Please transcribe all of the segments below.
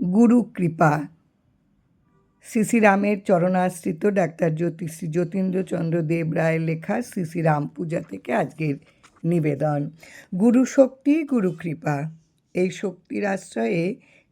গুরু কৃপা। শ্রী শ্রী রামের চরণাশ্রিত ডাক্তার জ্যোতিষী যতীন্দ্রচন্দ্র দেব রায়ের লেখা শ্রী শ্রী রাম পূজা থেকে আজকের নিবেদন। গুরু শক্তি, গুরু কৃপা। এই শক্তির আশ্রয়ে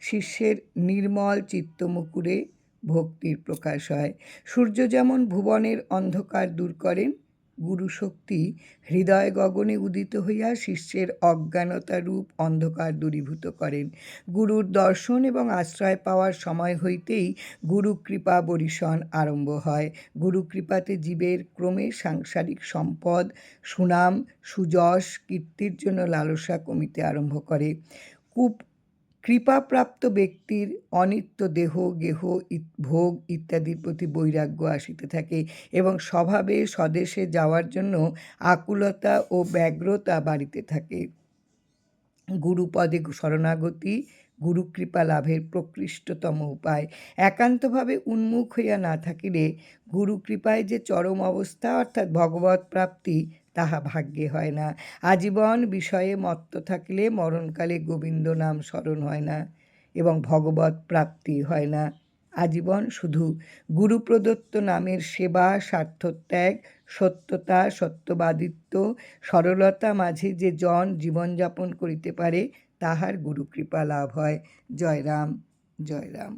শিষ্যের নির্মল চিত্তমুকুরে ভক্তির প্রকাশ হয়। সূর্য যেমন ভুবনের অন্ধকার দূর করেন গুরু শক্তি হৃদয় গগনে উদিত হইয়া শিষ্যের অজ্ঞানতা রূপ অন্ধকার দূরীভূত করেন। গুরুর দর্শন এবং আশ্রয় পাওয়ার সময় হইতেই গুরু কৃপা বরিশন আরম্ভ হয়। গুরু কৃপাতে জীবের ক্রমে সাংসারিক সম্পদ, সুনাম, সুযশ, কীর্তির জন্য লালসা কমিতে আরম্ভ করে। কূপ কৃপাপ্রাপ্ত ব্যক্তির অনিত্য দেহ, গেহ ভোগ ইত্যাদির প্রতি বৈরাগ্য আসিতে থাকে এবং স্বভাবে স্বদেশে যাওয়ার জন্য আকুলতা ও ব্যগ্রতা বাড়িতে থাকে। গুরুপদে শরণাগতি, গুরুকৃপা লাভের প্রকৃষ্টতম উপায়। একান্তভাবে উন্মুখ হইয়া না থাকিলে গুরুকৃপায় যে চরম অবস্থা, অর্থাৎ ভগবৎ প্রাপ্তি তাহা ভাগ্যে হয় না। আজীবন বিষয়ে মত্ত থাকিলে মরণকালে গোবিন্দ নাম স্মরণ হয় না এবং ভগবত প্রাপ্তি হয় না। আজীবন শুধু গুরু প্রদত্ত নামের সেবা, স্বার্থত্যাগ, সত্যতা, সত্যবাদিত্ব, সরলতা মাঝে যে জন জীবনযাপন করিতে পারে, তাহার গুরুকৃপা লাভ হয়। জয় রাম জয় রাম